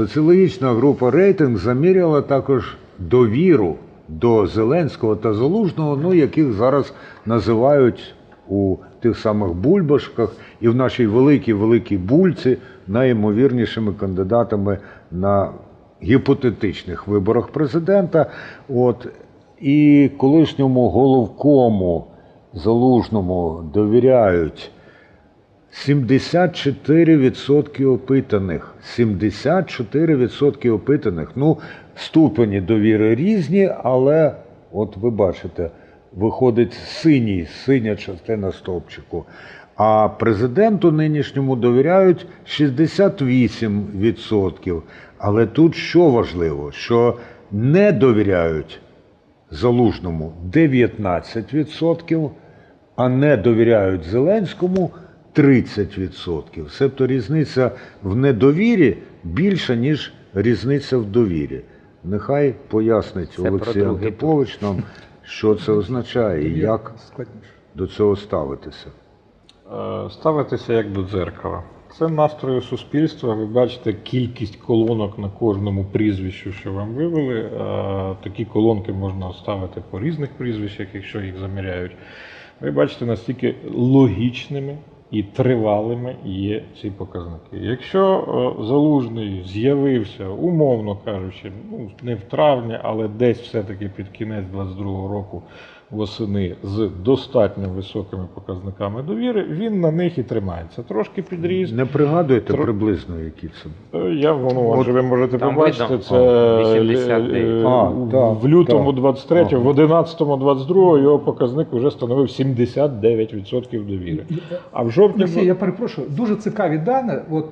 Соціологічна група рейтинг заміряла також довіру до Зеленського та Залужного, ну яких зараз називають у тих самих бульбашках і в нашій великій великій бульці найімовірнішими кандидатами на гіпотетичних виборах президента. От і колишньому головкому залужному довіряють 74% опитаних. 74% опитаних. Ну, ступені довіри різні, але от ви бачите, виходить синій, синя частина стовпчику. А президенту нинішньому довіряють 68%. Але тут що важливо, що не довіряють Залужному 19%, а не довіряють Зеленському 30%. Себто різниця в недовірі більша, ніж різниця в довірі. Нехай пояснить Це Олексій Антипович нам, що це означає і як до цього ставитися. Е, Ставитися як до дзеркала. Це настрої суспільства. Ви бачите кількість колонок на кожному прізвищу, що вам вивели. Е, Такі колонки можна ставити по різних прізвищах, якщо їх заміряють. Ви бачите, наскільки логічними і тривалими є ці показники. Якщо е, залужний з'явився, умовно кажучи, ну не в травні, але десь все-таки під кінець 22-го року восени з достатньо високими показниками довіри, він на них і тримається. Трошки підріс. Не пригадуєте Тро- приблизно, які це? Е, Я воно, От ви можете там побачити, видно, це о, е, 89. е, А, в- в лютому так. 23, Ага. в 11-му 22 його показник вже становив 79% довіри. А в жовтні Олексій, я перепрошую, дуже цікаві дані. От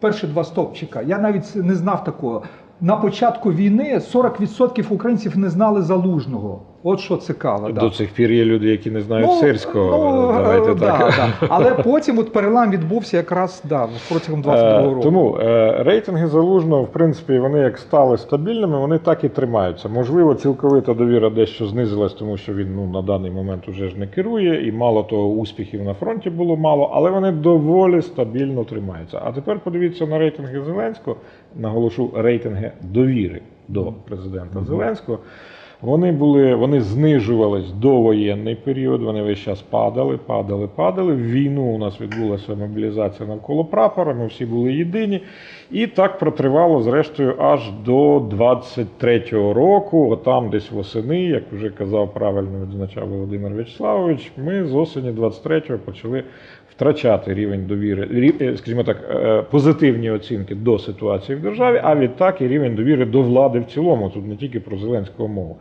перші два стовпчика. Я навіть не знав такого. На початку війни 40% українців не знали залужного. От що цікаво. до цих пір є люди, які не знають Ну, сирського. Давайте е, так. Да, да. Але потім от перелам відбувся якраз да, протягом 22 Е, року. Тому е, рейтинги залужного, в принципі, вони як стали стабільними, вони так і тримаються. Можливо, цілковита довіра дещо знизилась, тому що він ну, на даний момент уже ж не керує, і мало того, успіхів на фронті було мало, але вони доволі стабільно тримаються. А тепер подивіться на рейтинги Зеленського, наголошу рейтинги довіри до президента Зеленського. Вони були, вони знижувались до воєнний період. Вони весь час падали, падали, падали. В війну у нас відбулася мобілізація навколо прапора. Ми всі були єдині. І так протривало, зрештою, аж до 23-го року. Отам, десь восени, як вже казав правильно відзначав Володимир Вячеславович, ми з осені 23-го почали втрачати рівень довіри, е, скажімо так, е, позитивні оцінки до ситуації в державі, а відтак і рівень довіри до влади в цілому. Тут не тільки про Зеленського мову.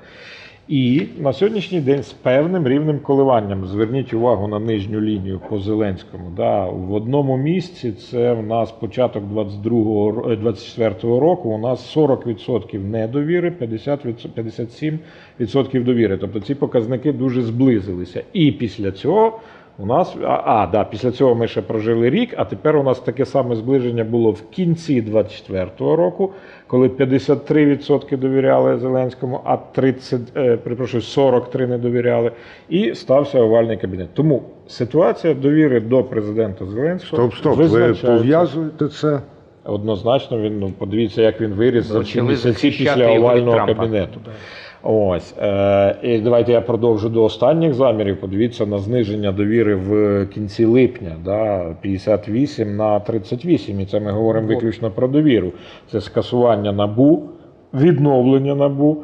І на сьогоднішній день з певним рівнем коливанням. Зверніть увагу на нижню лінію по Зеленському. Да, в одному місці це в нас початок 22-го, ро- е, 24-го року. У нас 40% недовіри, 50%, 57% довіри. Тобто ці показники дуже зблизилися. І після цього у нас а, а да, після цього ми ще прожили рік. А тепер у нас таке саме зближення було в кінці 24-го року, коли 53% довіряли Зеленському, а 30, е, перепрошую, 43 не довіряли. І стався овальний кабінет. Тому ситуація довіри до президента Зеленського Стоп, стоп, ви пов'язуєте це? Однозначно, він ну подивіться, як він виріс за ці місяці після овального Трампа. кабінету. Ось е, і давайте я продовжу до останніх замірів. Подивіться на зниження довіри в кінці липня, да, 58 на 38. І це ми говоримо виключно про довіру. Це скасування набу, відновлення набу.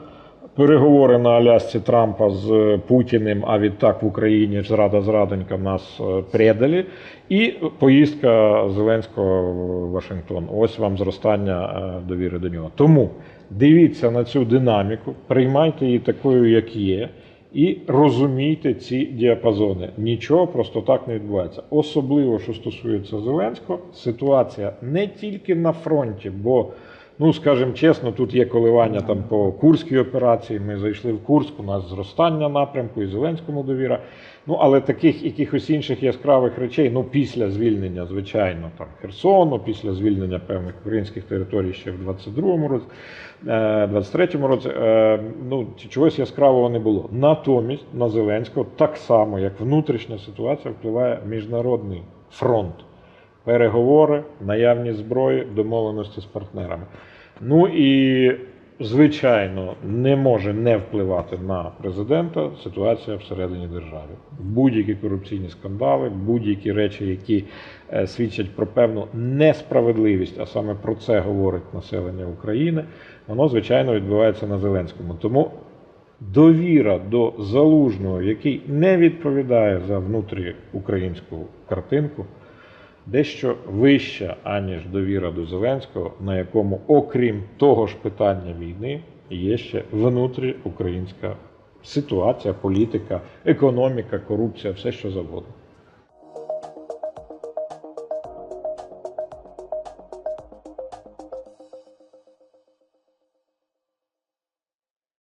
Переговори на Алясці Трампа з Путіним, а відтак в Україні зрада зрадонька нас е, предалі. І поїздка Зеленського в Вашингтон. Ось вам зростання е, довіри до нього. Тому дивіться на цю динаміку, приймайте її такою, як є, і розумійте ці діапазони. Нічого просто так не відбувається. Особливо, що стосується Зеленського, ситуація не тільки на фронті, бо Ну, скажімо чесно, тут є коливання там по Курській операції. Ми зайшли в Курськ, у нас зростання напрямку і Зеленському довіра. Ну, але таких якихось інших яскравих речей, ну, після звільнення, звичайно, там Херсону, після звільнення певних українських територій ще в 22-му році, е, 23-му році, е, ну, чогось яскравого не було. Натомість на Зеленського так само, як внутрішня ситуація, впливає міжнародний фронт переговори, наявність зброї, домовленості з партнерами. Ну і звичайно не може не впливати на президента ситуація всередині держави. Будь-які корупційні скандали, будь-які речі, які е, свідчать про певну несправедливість, а саме про це говорить населення України, воно звичайно відбувається на Зеленському. Тому довіра до залужного, який не відповідає за внутріукраїнську картинку, дещо вища, аніж довіра до Зеленського, на якому, окрім того ж питання війни, є ще внутріукраїнська ситуація, політика, економіка, корупція, все що завгодно.